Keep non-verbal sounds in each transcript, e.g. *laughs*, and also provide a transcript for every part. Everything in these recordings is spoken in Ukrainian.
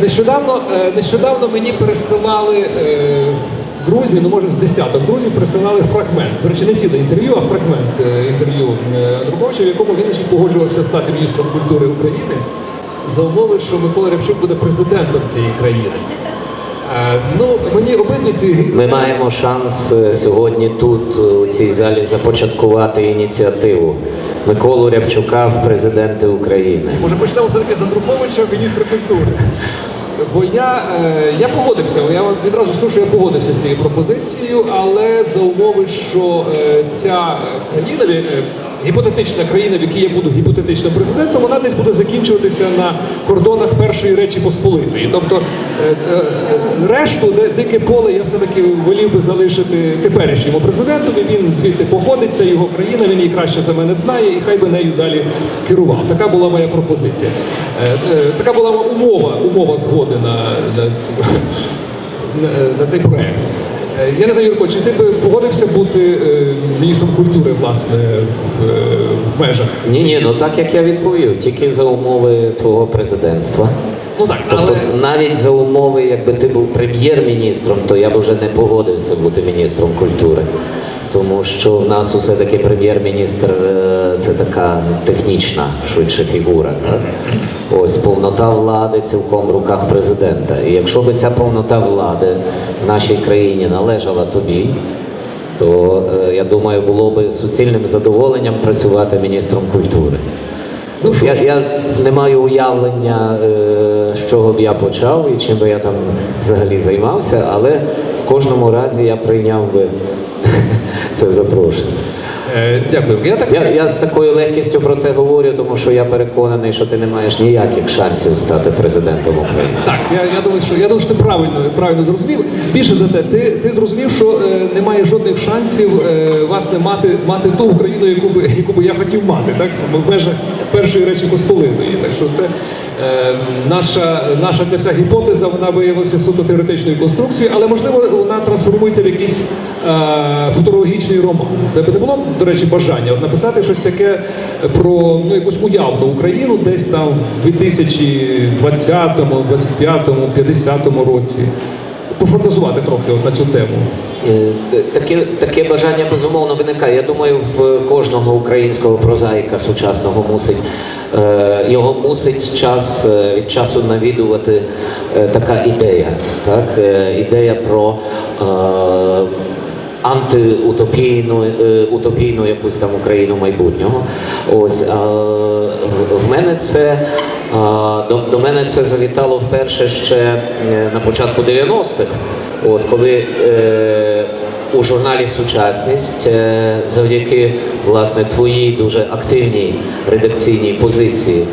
Нещодавно, е, нещодавно мені пересилали е, друзі, ну може з десяток друзів пересилали фрагмент. До речі, не ціле інтерв'ю, а фрагмент е, інтерв'ю Андруховича, в якому він ще погоджувався стати міністром культури України за умови, що Микола Рябчук буде президентом цієї країни. Е, Ну, мені обидві ці Ми маємо шанс е, сьогодні тут, е, у цій залі, започаткувати ініціативу Миколу Рябчука в президенти України. Може почнемо все-таки з Андруховича, міністра культури. Бо я, я погодився, я відразу скажу, що я погодився з цією пропозицією, але за умови, що ця країна, гіпотетична країна, в якій я буду гіпотетичним президентом, вона десь буде закінчуватися на кордонах першої речі Посполитої. Тобто е, е, решту, дике поле, я все-таки волів би залишити теперішньому президентові. Він звідти походить, його країна, він її краще за мене знає, і хай би нею далі керував. Така була моя пропозиція. Е, Така була умова, умова згоди на, на, цю, на цей проект. Е, Я не знаю, Юрко, чи ти би погодився бути е, міністром культури, власне, в, е, в межах? Ні, ні, ну так як я відповів, тільки за умови твого президентства. Ну так, Тобто але навіть за умови, якби ти був прем'єр-міністром, то я б вже не погодився бути міністром культури. Тому що в нас усе таки прем'єр-міністр це така технічна швидше фігура. Так? Ось повнота влади цілком в руках президента. І якщо би ця повнота влади в нашій країні належала тобі, то е, я думаю, було би суцільним задоволенням працювати міністром культури. Ну, що я, я не маю уявлення, е, з чого б я почав і чим би я там взагалі займався, але в кожному разі я прийняв би *laughs* це запрошення. Е, дякую. Я так Я, я з такою легкістю про це говорю, тому що я переконаний, що ти не маєш ніяких шансів стати президентом України. Так, я, я думаю, що я думаю, що ти правильно, правильно зрозумів. Більше за те, ти, ти зрозумів, що е, немає жодних шансів е, власне мати, мати ту Україну, яку би, яку би я хотів мати, так в межах першої речі Посполитої. Так що це наша, наша ця вся гіпотеза, вона виявилася суто теоретичною конструкцією, але можливо вона трансформується в якийсь е, футурологічний роман. Це би не було, до речі, бажання написати щось таке про ну, якусь уявну Україну десь там в 2020, 25, 50 році. Пофантазувати трохи от на цю тему. Е, Таке, таке бажання безумовно виникає. Я думаю, в кожного українського прозаїка сучасного мусить е, його мусить час е, від часу навідувати е, така ідея, так е, ідея про. Е, Антиутопійну е, утопійну якусь там Україну майбутнього. Ось в- мене це до, мене це завітало вперше ще е, на початку 90-х. От коли е, у журналі Сучасність е, завдяки власне твоїй дуже активній редакційній позиції.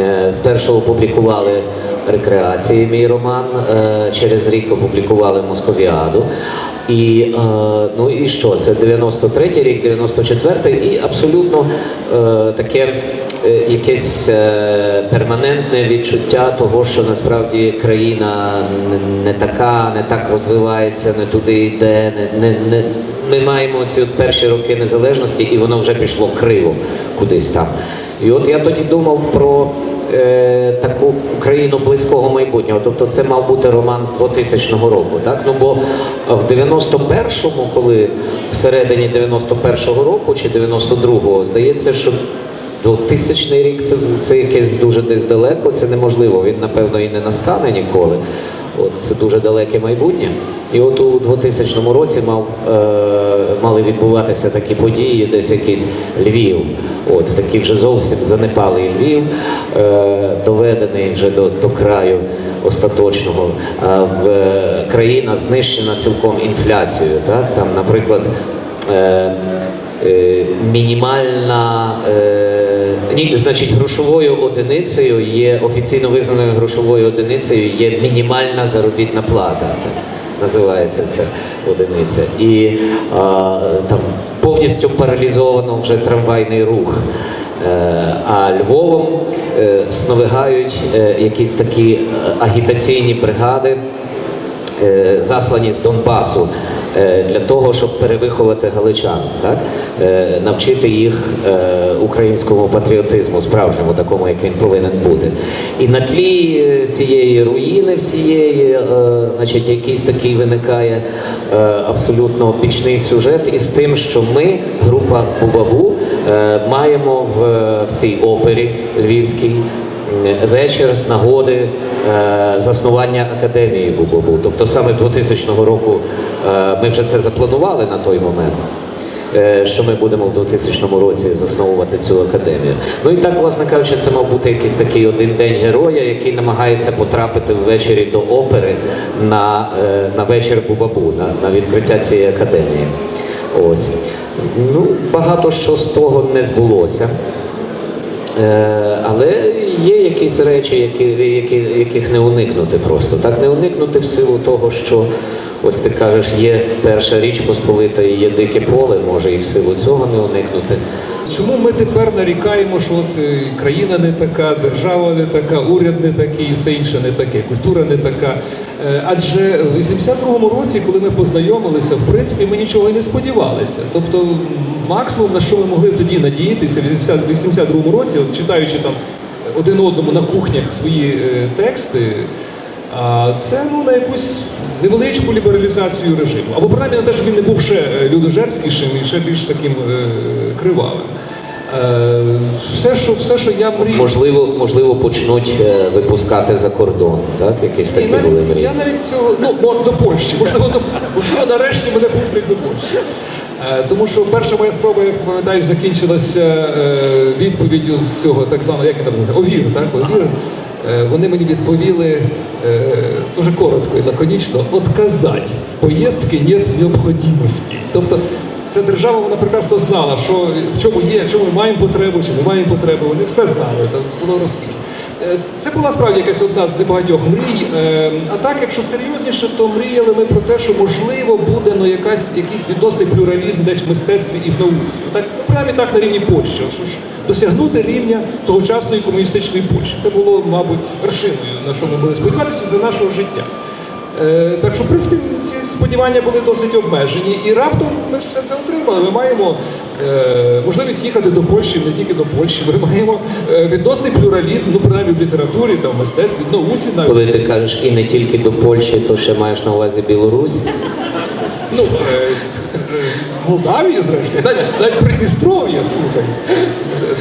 Е, спершу опублікували рекреації мій роман, е, через рік опублікували Московіаду. І, е, ну і що? Це 93-й рік, 94-й, і абсолютно е, таке якесь перманентне відчуття того, що насправді країна не, така, не так розвивається, не туди йде. Не, не, ми маємо ці от перші роки незалежності, і воно вже пішло криво кудись там. І от я тоді думав про е, таку Україну близького майбутнього. Тобто це мав бути роман з 2000 року. Так? Ну бо в 91-му, коли всередині 91-го року чи 92-го, здається, що 2000 рік це, це якесь дуже десь далеко, це неможливо. Він, напевно, і не настане ніколи. От, це дуже далеке майбутнє. І от у 2000 році мав, е, мали відбуватися такі події, десь якийсь Львів. От, такий вже зовсім занепалий Львів, е, доведений вже до, до краю остаточного. А в, е, країна знищена цілком інфляцією. Так? Там, наприклад, е, е, мінімальна. Е, ні, значить, грошовою одиницею є офіційно визнаною грошовою одиницею є мінімальна заробітна плата. Так називається ця одиниця. І а, там повністю паралізовано вже трамвайний рух. Е, А Львовом е, сновигають е, якісь такі агітаційні бригади заслані з Донбасу для того, щоб перевиховати галичан, так? Е, навчити їх е, українському патріотизму, справжньому, такому, як він повинен бути. І на тлі е, цієї руїни всієї, е, значить, якийсь такий виникає е, абсолютно бічний сюжет із тим, що ми, група Бубабу, е, маємо в цій опері львівській вечір з нагоди е, заснування академії Бубобу. Тобто саме 2000 року е, ми вже це запланували на той момент. е, Що ми будемо в 2000 році засновувати цю академію. Ну і так, власне кажучи, це мав бути якийсь такий один день героя, який намагається потрапити ввечері до опери на, на вечір Бубабу, на, на відкриття цієї академії. Ось. Ну, багато що з того не збулося. Е, Але є якісь речі, які, які, яких не уникнути просто. Так не уникнути в силу того, що ось ти кажеш, є перша річ Посполита і є дике поле, може і в силу цього не уникнути. Чому ми тепер нарікаємо, що от е, країна не така, держава не така, уряд не такий, все інше не таке, культура не така. Е, Адже в 82-му році, коли ми познайомилися, в принципі, ми нічого і не сподівалися. Тобто, максимум на що ми могли тоді надіятися, в 82-му році, от читаючи там один одному на кухнях свої е, тексти, це ну на якусь невеличку лібералізацію режиму. Або принаймні на те, щоб він не був ще е, людожерськішим і ще більш таким е, кривавим. Е, все, що, все, що я мрію. Можливо, можливо, почнуть випускати за кордон, так? Якісь такі навіть- були мрії. Я навіть цього, ну, до Польщі, можливо, до, можливо, нарешті мене пустять до Польщі. Тому що перша моя спроба, як ти пам'ятаєш, закінчилася відповіддю з цього так званого, як він там називається, Овір, так? Овір. Е, Вони мені відповіли е, дуже коротко і лаконічно, отказать в поїздки нет необхідності. Тобто ця держава вона прекрасно знала, що в чому є, в чому ми маємо потребу, чи не маємо потреби. Вони все знали, це було розкішно. Е, Це була справді якась одна з небагатьох мрій. Е, А так, якщо серйозніше, то мріяли ми про те, що можливо буде ну, якась, якийсь відносний плюралізм десь в мистецтві і в науці. Так, ну, принаймні так на рівні Польщі. Що ж, досягнути рівня тогочасної комуністичної Польщі. Це було, мабуть, вершиною, на що ми були сподіватися за нашого життя. Е, Так що, в принципі, ці сподівання були досить обмежені, і раптом ми все це отримали. Ми маємо е, можливість їхати до Польщі, не тільки до Польщі. Ми маємо е, відносний плюралізм, ну принаймні в літературі, там, в мистецтві, в науці навіть. Коли ти кажеш і не тільки до Польщі, то ще маєш на увазі Білорусь. Ну, е, е, Молдавію, зрештою, навіть, навіть Придністров'я, слухай.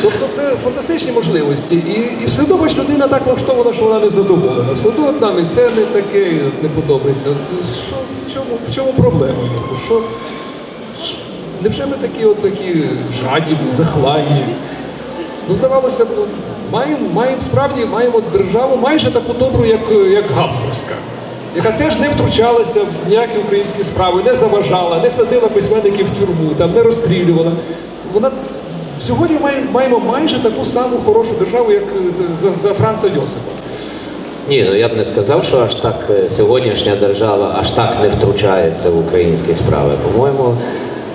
Тобто це фантастичні можливості. І, і все одно бач, людина так влаштована, що вона не задоволена. Все одно нам і це не таке не подобається. От що, в, чому, в чому проблема? Юрко? Що, невже ми такі от такі жадібні, захланні? Ну, здавалося б, ну, маємо, маємо справді маємо державу майже таку добру, як, як Габсбурзька, яка теж не втручалася в ніякі українські справи, не заважала, не садила письменників в тюрму, там, не розстрілювала. Вона сьогодні маємо, маємо майже таку саму хорошу державу, як е, за, за Франца Йосипа. Ні, ну я б не сказав, що аж так е, сьогоднішня держава аж так не втручається в українські справи. По-моєму,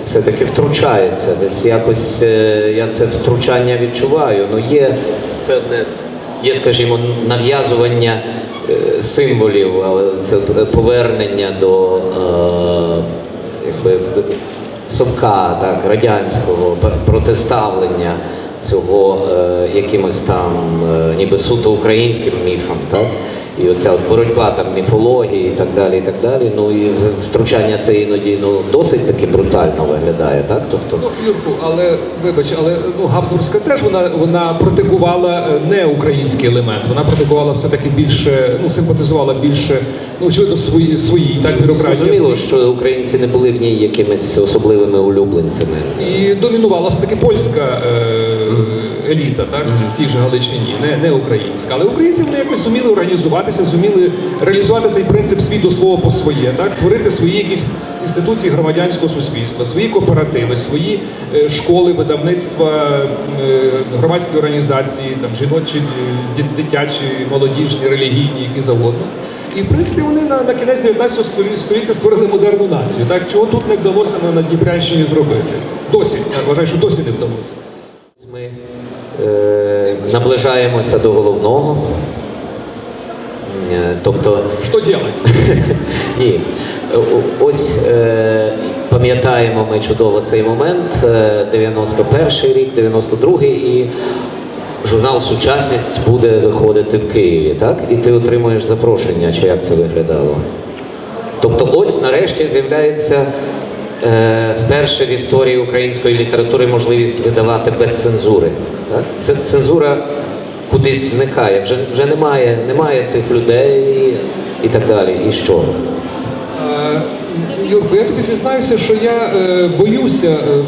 все-таки втручається. Десь якось е, я це втручання відчуваю. Ну є певне, є, скажімо, нав'язування символів, це повернення до е, якби совка, так, радянського протиставлення цього е, якимось там е, ніби суто українським міфам, так? І оця от боротьба там міфології і так далі, і так далі. Ну і втручання це іноді ну, досить таки брутально виглядає, так? Тобто, Ну, Юрку, але вибач, але ну Габсбурзька теж вона, вона протикувала е, не український елемент. Вона протикувала все-таки більше, ну симпатизувала більше, ну очевидно, свої свої так бюрократії. зрозуміло, що українці не були в ній якимись особливими улюбленцями. І домінувала все-таки польська е, еліта, так, в тій же Галичині, не, не українська. Але українці вони якось зуміли організуватися, зуміли реалізувати цей принцип свій до свого по своє, так, творити свої якісь інституції громадянського суспільства, свої кооперативи, свої е, школи, видавництва, е, громадські організації, там, жіночі, дитячі, молодіжні, релігійні, які завгодно. І в принципі вони на, на кінець 19 століття створили модерну націю. Так чого тут не вдалося на, Дніпрянщині зробити? Досі я вважаю, що досі не вдалося. Ми наближаємося до головного. е, тобто Що делать? *laughs* ні. Ось е, пам'ятаємо ми чудово цей момент. е, 91 рік, 92-й і журнал Сучасність буде виходити в Києві, так? І ти отримуєш запрошення, чи як це виглядало? Тобто, ось нарешті з'являється е, вперше в історії української літератури можливість видавати без цензури. Так? Цензура кудись зникає, вже, вже немає, немає цих людей і так далі. І що? Е, Юрко, я тобі зізнаюся, що я е, боюся е,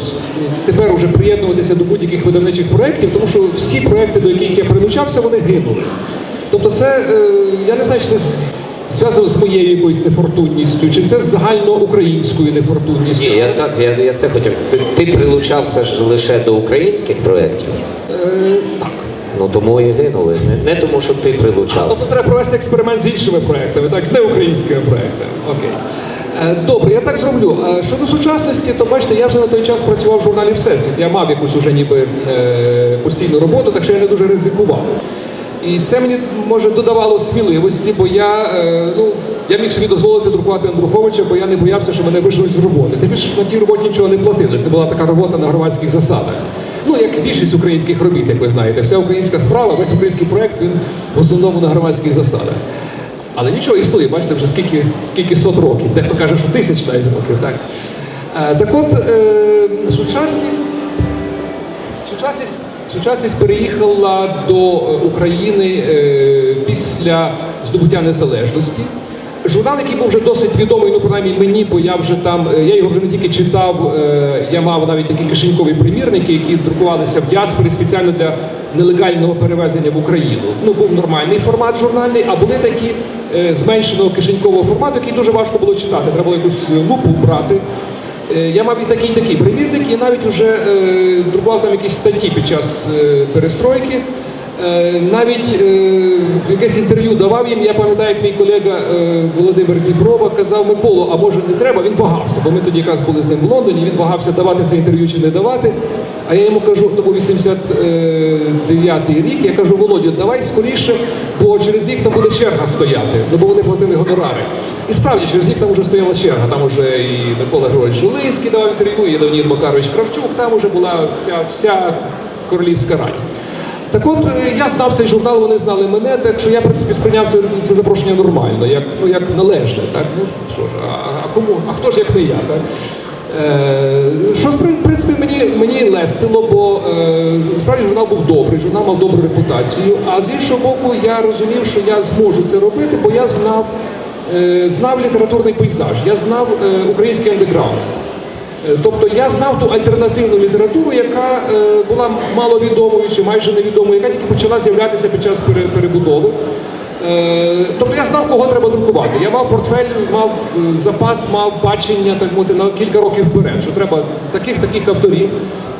тепер уже приєднуватися до будь-яких видавничих проєктів, тому що всі проєкти, до яких я прилучався, вони гинули. Тобто, це е, я не знаю, чи це зв'язано з моєю якоюсь нефортунністю, чи це з загальноукраїнською нефортунністю. Ні, я так, я, я це хотів. Ти, ти прилучався ж лише до українських проєктів, Е, так. ну тому і гинули. Не, не тому, що ти прилучався. Тобто треба провести експеримент з іншими проектами, так, з неукраїнськими проектами. Окей. Е, Добре, я так зроблю. Е, Щодо сучасності, то бачите, я вже на той час працював в журналі Всесвіт. Я мав якусь уже ніби е, постійну роботу, так що я не дуже ризикував. І це мені може додавало сміливості, бо я, е, ну, я міг собі дозволити друкувати Андруховича, бо я не боявся, що мене вижнуть з роботи. Тим більше на тій роботі нічого не платили. Це була така робота на громадських засадах. Ну, як більшість українських робіт, як ви знаєте, вся українська справа, весь український проект він в основному на громадських засадах. Але нічого існує, бачите, вже скільки, скільки сот років. Дехто каже, що тисяч навіть років. Так, Е, так от, е, сучасність, сучасність, сучасність переїхала до е, України е, після здобуття незалежності. Журнал, який був вже досить відомий, ну принаймні мені, бо я вже там, е, я його вже не тільки читав, я мав навіть такі кишенькові примірники, які друкувалися в діаспорі спеціально для нелегального перевезення в Україну. Ну, був нормальний формат журнальний, а були такі зменшеного кишенькового формату, який дуже важко було читати. Треба було якусь лупу брати. Е, Я мав і такий, і такий примірник, і навіть вже е, друкував там якісь статті під час е, перестройки. Е, навіть е, якесь інтерв'ю давав їм. Я пам'ятаю, як мій колега е, Володимир Дніпрова казав Миколу, а може не треба, він вагався, бо ми тоді якраз були з ним в Лондоні, він вагався давати це інтерв'ю чи не давати. А я йому кажу, то був 89-й рік, я кажу, Володю, давай скоріше, бо через рік там буде черга стояти, ну бо вони платили гонорари. І справді, через рік там вже стояла черга, там вже і Микола Григорович Жулинський давав інтерв'ю, і Леонід Макарович Кравчук, там вже була вся, вся королівська рать. Так от е, я знав цей журнал, вони знали мене, так що я в принципі сприйняв це, це запрошення нормально, як, ну, як належне. Так? Ну, що ж, а, а кому? А хто ж як не я? Так? Е, що в принципі мені, мені лестило, бо е, справді журнал був добрий, журнал мав добру репутацію. А з іншого боку, я розумів, що я зможу це робити, бо я знав, е, знав літературний пейзаж, я знав е, український андеграунд. Е, Тобто я знав ту альтернативну літературу, яка е, була маловідомою чи майже невідомою, яка тільки почала з'являтися під час перебудови. Е, Тобто я знав, кого треба друкувати. Я мав портфель, мав е, запас, мав бачення так мовити, на кілька років вперед, що треба таких таких авторів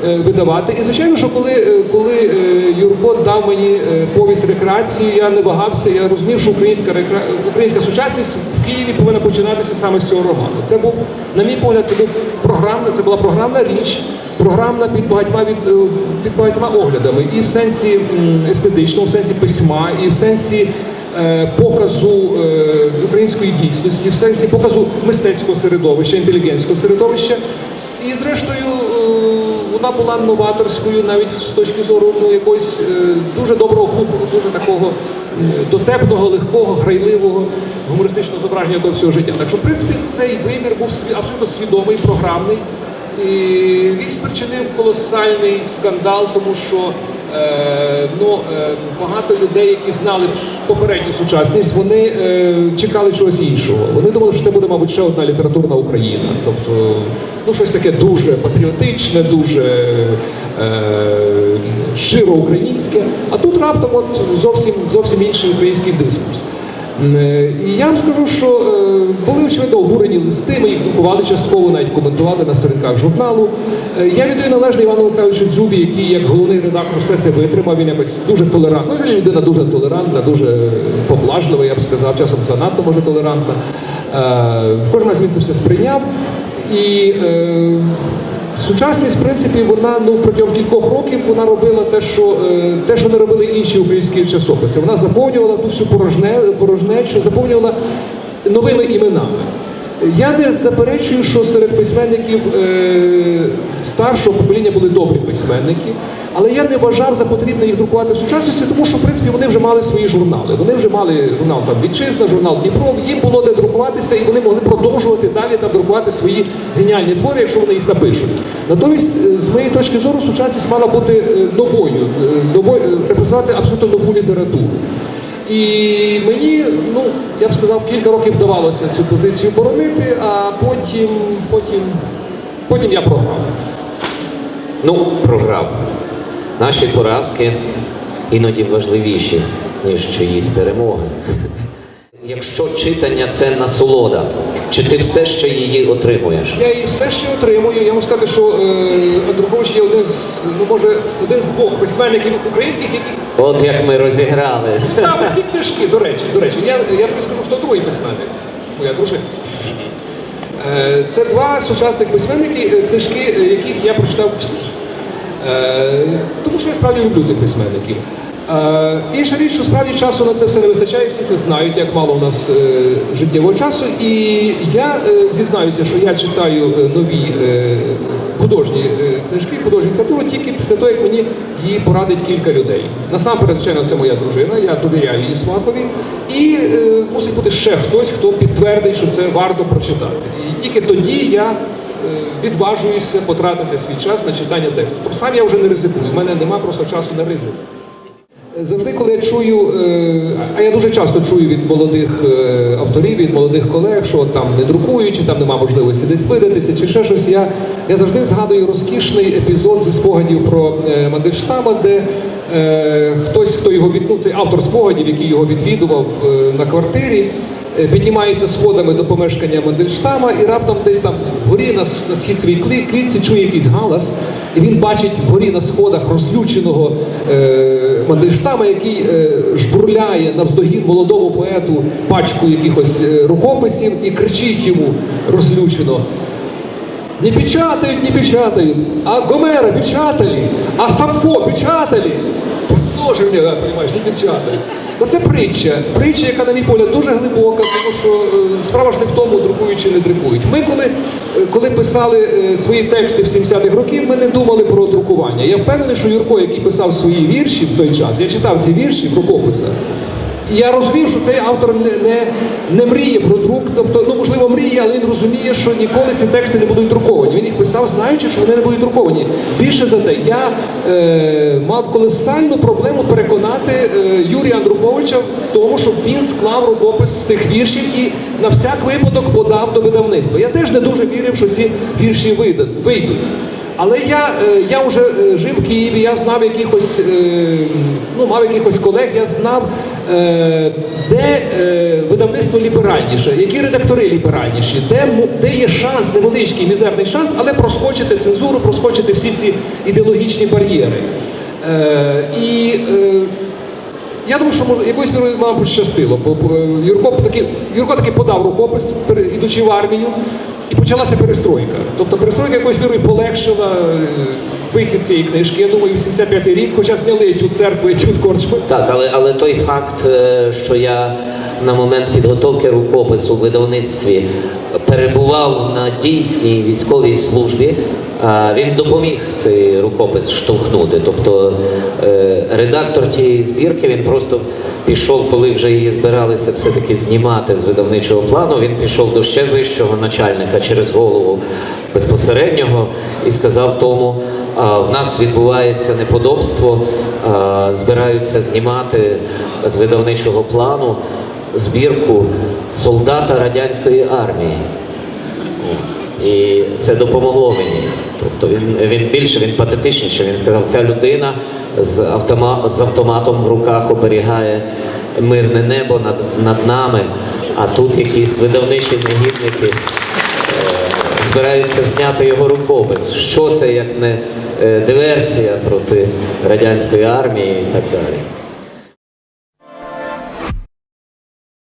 е, видавати. І звичайно, що коли, коли Юрко дав мені повість рекреації, я не вагався. Я розумів, що українська рекре... українська сучасність в Києві повинна починатися саме з цього роману. Це був, на мій погляд, це був програмна, це була програмна річ, програмна під багатьма від під багатьма оглядами, і в сенсі м, естетичному, в сенсі письма, і в сенсі. Е, Показу е, української дійсності, в сенсі показу мистецького середовища, інтелігентського середовища, і зрештою е, вона була новаторською навіть з точки зору ну, якогось дуже доброго гумору, дуже такого дотепного, легкого, грайливого гумористичного зображення того всього життя. Так що, в принципі, цей вибір був абсолютно свідомий, програмний. І він спричинив колосальний скандал, тому що е, ну, е, багато людей, які знали попередню сучасність, вони е, чекали чогось іншого. Вони думали, що це буде, мабуть, ще одна літературна Україна. Тобто, ну, щось таке дуже патріотичне, дуже е, широ українське. А тут раптом от зовсім, зовсім інший український дискурс. Е, І я вам скажу, що е, були очевидно обурені листи, ми їх друкували частково, навіть коментували на сторінках журналу. Е, Я віддаю належне Івану Михайловичу Дзюбі, який як головний редактор все це витримав. Він якось дуже толерантний. Ну, взагалі людина дуже толерантна, дуже поблажлива, я б сказав, часом занадто може толерантна. В кожному разі він це все сприйняв. І Сучасність, в принципі, вона ну протягом кількох років вона робила те, що е, те, що не робили інші українські часописи. Вона заповнювала ту всю порожне, порожнечу, заповнювала новими іменами. Я не заперечую, що серед письменників е, старшого покоління були добрі письменники, але я не вважав за потрібне їх друкувати в сучасності, тому що в принципі вони вже мали свої журнали. Вони вже мали журнал там Вітчизна, журнал Дніпро. Їм було де друкуватися, і вони могли продовжувати далі там друкувати свої геніальні твори, якщо вони їх напишуть. Натомість, е, з моєї точки зору, сучасність мала бути е, новою, е, новою репрезентувати абсолютно нову літературу. І мені, ну я б сказав, кілька років вдавалося цю позицію боронити, а потім, потім, потім я програв. Ну, програв. Наші поразки іноді важливіші, ніж чиїсь перемоги. *laughs* Якщо читання це насолода, чи ти все ще її отримуєш? Я її все ще отримую. Я можу сказати, що е, Андрухович є один з, ну може, один з двох письменників українських, які От як ми розіграли. там всі книжки, до речі, до речі, я, я тобі скажу, хто другий письменник. Моя дружина. Е, Це два сучасних письменники, е, книжки, е, яких я прочитав всі. Е, Тому що я справді люблю цих письменників. Е, Інша річ, що справді часу на це все не вистачає, всі це знають, як мало у нас е, життєвого часу. І я зізнаюся, що я читаю нові художні книжки, художню літературу тільки після того, як мені її порадить кілька людей. Насамперед, звичайно, це моя дружина, я довіряю її смакові. І мусить бути ще хтось, хто підтвердить, що це варто прочитати. І тільки тоді я відважуюся потратити свій час на читання тексту. Тобто сам я вже не ризикую, в мене немає просто часу на ризик. Завжди, коли я чую, е, а я дуже часто чую від молодих е, авторів, від молодих колег, що там не друкують, чи там немає можливості десь видатися, чи ще щось, я, я завжди згадую розкішний епізод зі спогадів про е, Мандельштама, де е, хтось, хто його від, цей автор спогадів, який його відвідував е, на квартирі, е, піднімається сходами до помешкання Мандельштама і раптом десь там вгорі на, на схід клі- клітці чує якийсь галас, і він бачить вгорі на сходах розлюченого е, Мандельштама, який е, жбурляє навздогін молодому поету пачку якихось е, рукописів і кричить йому розлючено. Не печатают, не печатают, а Гомера печатали, а Сафо печатали. Тоже да, понимаешь, не печатали. Оце притча. Притча, яка, на мій погляд, дуже глибока, тому що е, справа ж не в тому, друкують чи не друкують. Ми, коли, е, коли писали е, свої тексти в 70-х років, ми не думали про друкування. Я впевнений, що Юрко, який писав свої вірші в той час, я читав ці вірші в рукописах. І я розумів, що цей автор не, не, не мріє про друк, тобто, ну можливо, мріє, але він розуміє, що ніколи ці тексти не будуть друковані. Він їх писав, знаючи, що вони не будуть друковані. Більше за те, я е, мав колосальну проблему переконати е, Юрія Андруховича в тому, щоб він склав рукопис цих віршів і на всяк випадок подав до видавництва. Я теж не дуже вірив, що ці вірші вийдуть. Але я, е, я вже е, жив в Києві, я знав якихось, е, ну, мав якихось колег, я знав, де видавництво ліберальніше, які редактори ліберальніші, де, де є шанс, невеличкий, мізерний шанс, але проскочити цензуру, проскочити всі ці ідеологічні бар'єри. І я думаю, що може якоюсь мірою нам пощастило. Бо Юрко таки, Юрко таки подав рукопис, ідучи в армію, і почалася перестройка. Тобто перестройка якоюсь мірою полегшила е, вихід цієї книжки. Я думаю, 85-й рік, хоча зняли цю церкву, цю корчму. Так, але, але той факт, е, що я на момент підготовки рукопису в видавництві перебував на дійсній військовій службі, він допоміг цей рукопис штовхнути. Тобто е, редактор тієї збірки він просто пішов, коли вже її збиралися все-таки знімати з видавничого плану. Він пішов до ще вищого начальника через голову безпосереднього і сказав тому. В нас відбувається неподобство, збираються знімати з видавничого плану збірку солдата радянської армії. І це допомогло мені. Тобто він, він більше, він патетичніше. Він сказав, ця людина з, автома, з автоматом в руках оберігає мирне небо над, над нами, а тут якісь видавничі негідники е, збираються зняти його рукопис. Що це як не е, диверсія проти радянської армії і так далі.